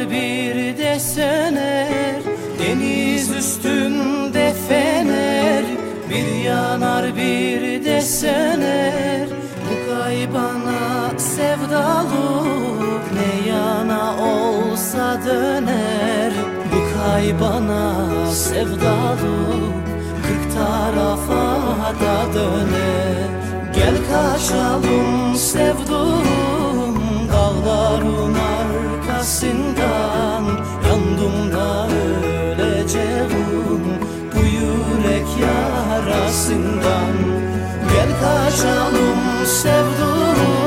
Kar bir desener Deniz üstünde fener. Bir yanar bir desener Bu kaybana sevdalı Ne yana olsa döner Bu kaybana sevdalı Kırk tarafa da döner. Gel kaçalım sevdum arkasından Yandım da öleceğim Bu yürek yarasından Gel kaçalım sevduğum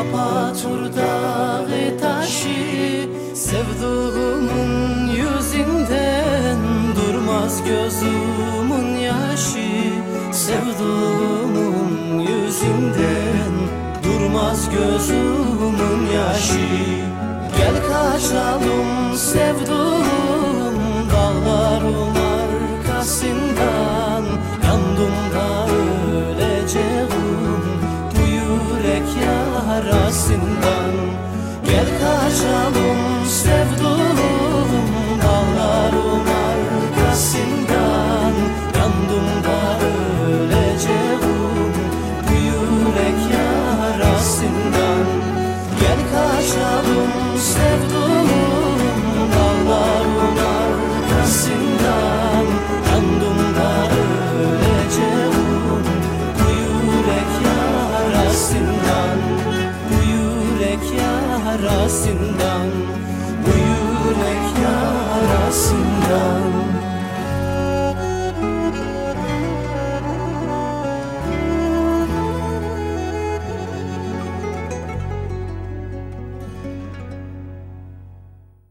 Kapatır dağı taşı Sevduğumun yüzünden Durmaz gözümün yaşı. Sevduğumun yüzünden Durmaz gözümün yaşı. Gel kaçalım sevduğum yarasından Gel kaçalım sevduğum karasindan